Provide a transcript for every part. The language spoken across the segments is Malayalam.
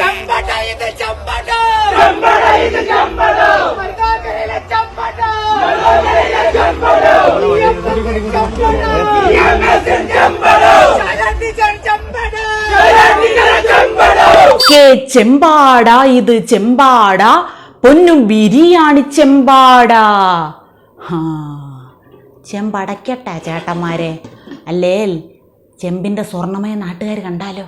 ചെമ്പട ഇത് ചെമ്പട. മരുതാക്കരയിലെ ചെമ്പട. ശരണിജൻ ചെമ്പട. കേ ചെമ്പാടാ ഇത് ചെമ്പാടാ. പൊന്നും ബിരിയാണി ചെമ്പാടാ. ചെമ്പടക്കട്ടെ ചേട്ടന്മാരെ. അല്ലേൽ ചെമ്പിന്റെ സ്വർണമയ നാട്ടുകാർ കണ്ടാലോ?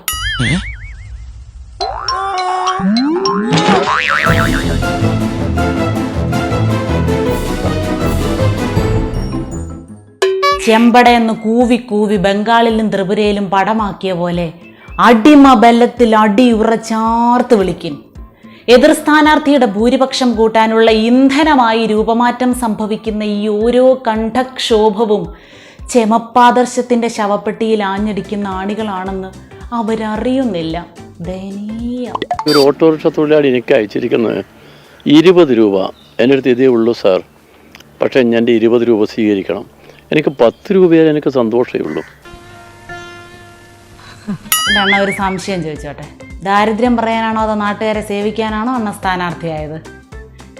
ചെമ്പടയെന്ന് കൂവി കൂവി ബംഗാളിലും ത്രിപുരയിലും പടമാക്കിയ പോലെ അടിമ ബലത്തിൽ അടി ഉറച്ചാർത്ത് വിളിക്കും. എതിർ സ്ഥാനാർത്ഥിയുടെ ഭൂരിപക്ഷം കൂട്ടാനുള്ള ഇന്ധനമായി രൂപമാറ്റം സംഭവിക്കുന്ന ഈ ഓരോ കണ്ഠക്ഷോഭവും ചെമപ്പാദർശത്തിന്റെ ശവപ്പെട്ടിയിൽ ആഞ്ഞടിക്കുന്ന ആണികളാണെന്ന് അവരറിയുന്നില്ല. ദയനീയം ഒരു ഓട്ടോറിക്ഷ തൊഴിലാളി എനിക്ക് അയച്ചിരിക്കുന്നത് ഇരുപത് രൂപ. എന്റെ അടുത്ത് ഇതേ ഉള്ളൂ സാർ. പക്ഷേ ഞാൻ എന്റെ ഇരുപത് രൂപ സ്വീകരിക്കണം. എനിക്ക് പത്ത് രൂപയാൽ എനിക്ക് സന്തോഷമേ ഉള്ളൂ അണ്ണ ഒരു സംശയം ചോദിച്ചോട്ടെ. ദാരിദ്ര്യം പറയാനാണോ അതോ നാട്ടുകാരെ സേവിക്കാനാണോ അണ്ണ സ്ഥാനാർത്ഥിയായത്?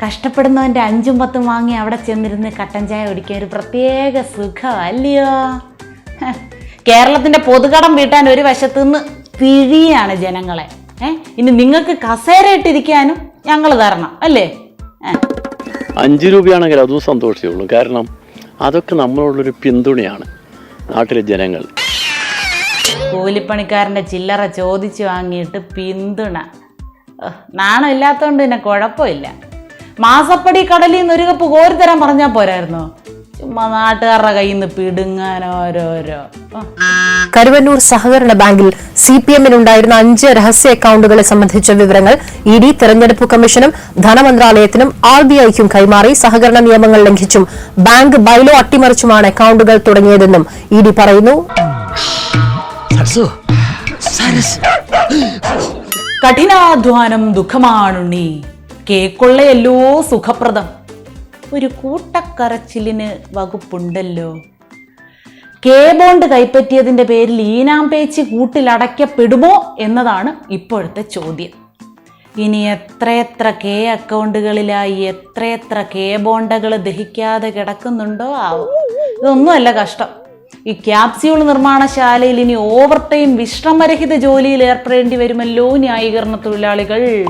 കഷ്ടപ്പെടുന്നവന്റെ അഞ്ചും പത്തും വാങ്ങി അവിടെ ചെന്നിരുന്ന് കട്ടൻ ചായ ഒടിക്കാൻ ഒരു പ്രത്യേക സുഖം അല്ലയോ കേരളത്തിന്റെ പൊതുകടം വീട്ടാൻ ഒരു വശത്തു നിന്ന് പിഴിയാണ് ജനങ്ങളെ. ഏ? ഇനി നിങ്ങൾക്ക് കസേര ഇട്ടിരിക്കാനും ഞങ്ങൾ തരണം അല്ലേ? അഞ്ചു രൂപയാണെങ്കിൽ അതും സന്തോഷമേ ഉള്ളൂ കാരണം അതൊക്കെ നമ്മളുള്ളൊരു പിന്തുണയാണ് നാട്ടിലെ ജനങ്ങൾ. കൂലിപ്പണിക്കാരന്റെ ചില്ലറ ചോദിച്ചു വാങ്ങിയിട്ട് പിന്തുണ. നാണം ഇല്ലാത്തതുകൊണ്ട് പിന്നെ കുഴപ്പമില്ല. മാസപ്പടി കടലിൽ നിന്ന് ഒരു കപ്പ് കോരി തരാൻ പറഞ്ഞാൽ പോരായിരുന്നോ? ചുമ്മാ നാട്ടുകാരുടെ കയ്യിൽ നിന്ന് പിടുങ്ങാൻ ഓരോരോ. കരുവന്നൂർ സഹകരണ ബാങ്കിൽ സി പി എമ്മിനുണ്ടായിരുന്ന അഞ്ച് രഹസ്യ അക്കൌണ്ടുകളെ സംബന്ധിച്ച വിവരങ്ങൾ ഇ ഡി തെരഞ്ഞെടുപ്പ് കമ്മീഷനും ധനമന്ത്രാലയത്തിനും ആർ ബി ഐക്കും കൈമാറി സഹകരണ നിയമങ്ങൾ ലംഘിച്ചും ബാങ്ക് ബൈലോ അട്ടിമറിച്ചുമാണ് അക്കൌണ്ടുകൾ തുടങ്ങിയതെന്നും ഇ ഡി പറയുന്നു. കഠിനാധ്വാനം ദുഃഖമാണുണ്ണി. കേക്കൊള്ളയല്ലോ സുഖപ്രദം. ഒരു കൂട്ടക്കറച്ചിലിന് വകുപ്പുണ്ടല്ലോ. കെ ബോണ്ട് കൈപ്പറ്റിയതിന്റെ പേരിൽ ഈനാം പേച്ച് കൂട്ടിലടയ്ക്കപ്പെടുമോ എന്നതാണ് ഇപ്പോഴത്തെ ചോദ്യം. ഇനി എത്രയെത്ര കെ അക്കൗണ്ടുകളിലായി എത്രയെത്ര കെ ബോണ്ടകൾ ദഹിക്കാതെ കിടക്കുന്നുണ്ടോ ആവും. ഇതൊന്നുമല്ല കഷ്ടം. ഈ ക്യാപ്സ്യൂൾ നിർമ്മാണശാലയിൽ ഇനി ഓവർ ടൈം വിശ്രമരഹിത ജോലിയിൽ ഏർപ്പെടേണ്ടി വരുമല്ലോ ന്യായീകരണ തൊഴിലാളികൾ.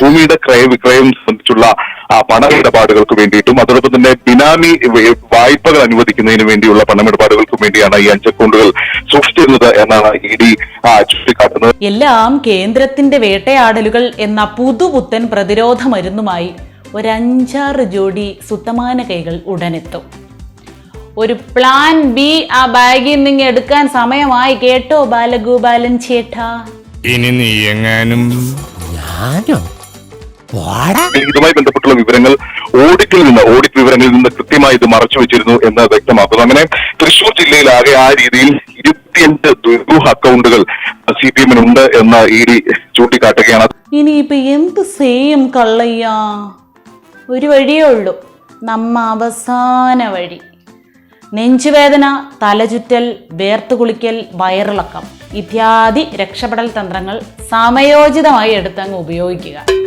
ഭൂമിയുടെ ക്രയവിക്രയം സംബന്ധിച്ചുള്ള ആ, പണമിടപാടുകൾക്ക് വേണ്ടിയിട്ടും അതോടൊപ്പം തന്നെ ബിനാമി വായ്പകൾ അനുവദിക്കുന്നതിന് വേണ്ടിയുള്ള പണമിടപാടുകൾക്കും വേണ്ടിയാണ് ഈ അഞ്ച് അക്കൗണ്ടുകൾ സൂക്ഷിച്ചിരുന്നത് എന്നാണ് ഇ ഡി ചൂണ്ടിക്കാട്ടുന്നത്. എല്ലാം കേന്ദ്രത്തിന്റെ വേട്ടയാടലുകൾ എന്ന പുതുപുത്തൻ പ്രതിരോധ മരുന്നുമായി ഒരഞ്ചാറ് ജോഡി സുത്തമാന കൈകൾ ഉടനെത്തും. ഒരു പ്ലാൻ ബി ആ ബാഗിൽ നിന്ന് എടുക്കാൻ സമയമായി കേട്ടോ ബാലഗോപാലൻ ചേട്ടാ. ഇനി നീ എങ്ങാനും ഇതുമായി ബന്ധപ്പെട്ടുള്ള വിവരങ്ങൾ ഓഡിറ്റിൽ നിന്ന് ഓഡിറ്റ് വിവരങ്ങളിൽ നിന്ന് കൃത്യമായി ഇത് മറച്ചു വെച്ചിരുന്നു എന്ന് വ്യക്തമാക്കുന്നു. അങ്ങനെ തൃശൂർ ജില്ലയിൽ ആകെ ആ രീതിയിൽ ഇരുപത്തിയഞ്ച് ദുരൂഹ അക്കൗണ്ടുകൾ സി പി എമ്മിനുണ്ട് എന്ന് ഇ ഡി ചൂണ്ടിക്കാട്ടുകയാണ്. ഇനിയിപ്പോ എന്ത് സേം കള്ളയ്യ? ഒരു വഴിയേ ഉള്ളൂ. നമ്മ അവസാന വഴി. നെഞ്ചുവേദന തലചുറ്റൽ വേർത്ത് കുളിക്കൽ വയറിളക്കം. ഇത്യാദി രക്ഷപ്പെടൽ തന്ത്രങ്ങൾ സമയോചിതമായി എടുത്തങ്ങ് ഉപയോഗിക്കുക.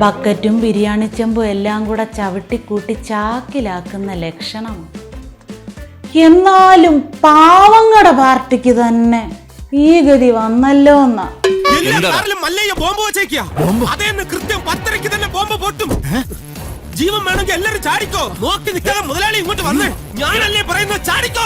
ബക്കറ്റും ബിരിയാണി ചെമ്പും എല്ലാം കൂടെ ചവിട്ടിക്കൂട്ടി ചാക്കിലാക്കുന്ന ലക്ഷണം. എന്നാലും പാവങ്ങളുടെ പാർട്ടിക്ക് തന്നെ ഈ ഗതി വന്നല്ലോ എന്നാ. മല്ലയ്യ ബോംബ് വെച്ചേക്കാ അതേന്ന് കൃത്യം പത്തരയ്ക്ക് തന്നെ ബോംബ് പൊട്ടും. ജീവൻ വേണമെങ്കിൽ എല്ലാരും ചാടിക്കോ. നോക്കി നിൽക്കാതെ മുതലാളി ഇങ്ങോട്ട് വന്നേ. ഞാനല്ലേ പറയുന്നത് ചാടിക്കോ?